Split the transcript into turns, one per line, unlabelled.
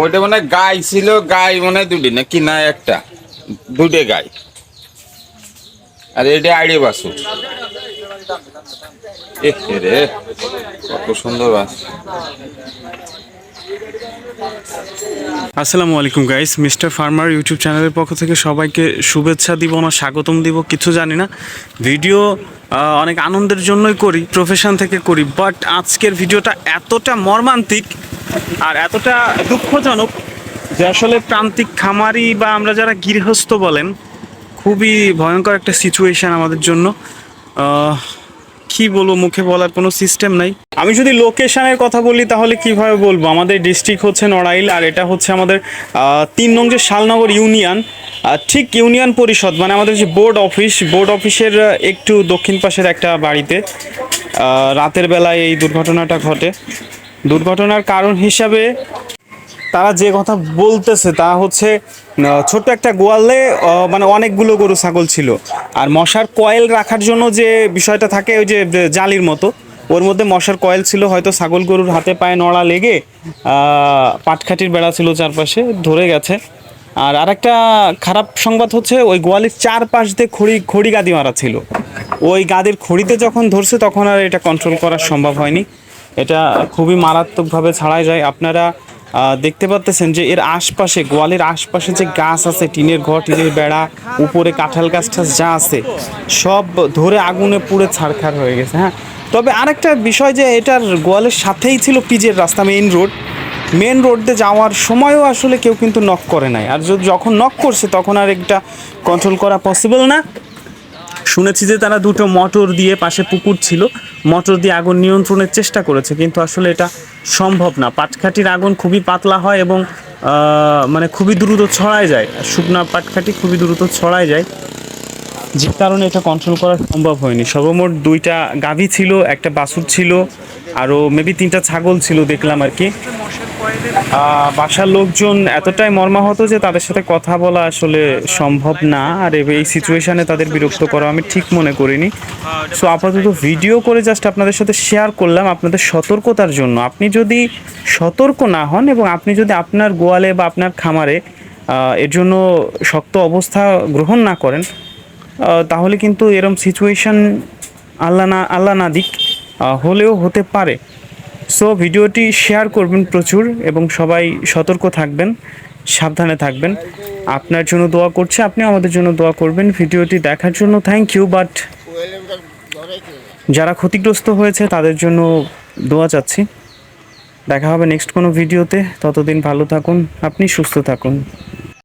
ওইটা মানে গাই ছিল গাই মানে দুটি না কি না একটা। দুটে গাই। আর এটা আইডি বাসু রে কত সুন্দর বাস।
আসসালামু আলাইকুম গাইস মিস্টার ফার্মার ইউটিউব চ্যানেলের পক্ষ থেকে সবাইকে শুভেচ্ছা দিব না স্বাগতম দিব কিছু জানি না। ভিডিও অনেক আনন্দের জন্যই করি প্রফেশন থেকে করি বাট আজকের ভিডিওটা এতটা মর্মান্তিক আর এতটা দুঃখজনক যে আসলে প্রান্তিক খামারি বা আমরা যারা গৃহস্থ বলেন, খুবই ভয়ঙ্কর একটা সিচুয়েশন আমাদের জন্য। কি বলব, মুখে বলার কোনো সিস্টেম নাই। আমি যদি লোকেশনের কথা বলি, তাহলে কীভাবে বলব? আমাদের ডিস্ট্রিক্ট হচ্ছে নড়াইল, আর এটা হচ্ছে আমাদের তিন নং যে শালনগর ইউনিয়ন ঠিক ইউনিয়ন পরিষদ মানে আমাদের যে বোর্ড অফিস বোর্ড অফিসের একটু দক্ষিণ পাশের একটা বাড়িতে রাতের বেলায় এই দুর্ঘটনাটা ঘটে। দুর্ঘটনার কারণ হিসাবে তারা যে কথা বলতেছে তা হচ্ছে ছোট্ট একটা গোয়ালে মানে অনেকগুলো গরু, ছাগল ছিল। আর মশার কয়েল রাখার জন্য যে বিষয়টা থাকে, ওই যে জালির মতো, ওর মধ্যে মশার কয়েল ছিল, হয়তো ছাগল গরুর হাতে পায়ে নড়া লেগে পাটখাটির বেড়া ছিল চারপাশে, ধরে গেছে। আর আরেকটা খারাপ সংবাদ হচ্ছে, ওই গোয়ালির চারপাশ দিয়ে খড়ি খড়ি গাদি মারা ছিল। ওই গাদির খড়িতে যখন ধরছে, তখন আর এটা কন্ট্রোল করা সম্ভব হয়নি। এটা খুবই মারাত্মকভাবে ছাড়াই যায়। আপনারা দেখতে পাচ্তেছেন যে এর আশপাশে, গোয়ালের আশপাশে যে গাছ আছে, টিনের ঘর, টিনের বেড়া, উপরে কাঁঠাল গাছ টাছ যা আছে, সব ধরে আগুনে পুড়ে ছারখার হয়ে গেছে হ্যাঁ? তবে আরেকটা বিষয় যে এটার গোয়ালের সাথেই ছিল পিজের রাস্তা মেইন রোড মেন রোডে যাওয়ার সময়ও আসলে কেউ কিন্তু নক করে নাই। আর যখন নক করছে, তখন আর একটা কন্ট্রোল করা পসিবল না। শুনেছি যে তারা দুটো মোটর দিয়ে পাশে পুকুর ছিল। মোটর দিয়ে আগুন নিয়ন্ত্রণের চেষ্টা করেছে, কিন্তু আসলে এটা সম্ভব না। পাটখাটির আগুন খুবই পাতলা হয় এবং মানে খুবই দ্রুত ছড়ায় যায়। শুকনা পাটখাটি খুবই দ্রুত ছড়ায় যায়। যে কারণে এটা কন্ট্রোল করা সম্ভব হয়নি। সর্বমোট দুইটা গাভী ছিল, একটা বাছুর ছিল আরও মেবি তিনটা ছাগল ছিল দেখলাম আর কি। বাসার লোকজন এতটাই মর্মাহত যে তাদের সাথে কথা বলা আসলে সম্ভব না, আর এই সিচুয়েশানে তাদের বিরক্ত করা আমি ঠিক মনে করিনি। সো আপাতত ভিডিও করে জাস্ট আপনাদের সাথে শেয়ার করলাম আপনাদের সতর্কতার জন্য। আপনি যদি সতর্ক না হন এবং আপনি যদি আপনার গোয়ালে বা আপনার খামারে এর জন্য শক্ত অবস্থা গ্রহণ না করেন তাহলে কিন্তু এরম সিচুয়েশান আল্লাহ না আল্লাহ না দিক হলেও হতে পারে। সো ভিডিওটি শেয়ার করবেন প্রচুর এবং সবাই সতর্ক থাকবেন, সাবধানে থাকবেন। আপনার জন্য দোয়া করছে আপনি আমাদের জন্য দোয়া করবেন। ভিডিওটি দেখার জন্য থ্যাংক ইউ বাট যারা ক্ষতিগ্রস্ত হয়েছে, তাদের জন্য দোয়া চাচ্ছি। দেখা হবে নেক্সট কোনো ভিডিওতে। ততদিন ভালো থাকুন, আপনি সুস্থ থাকুন।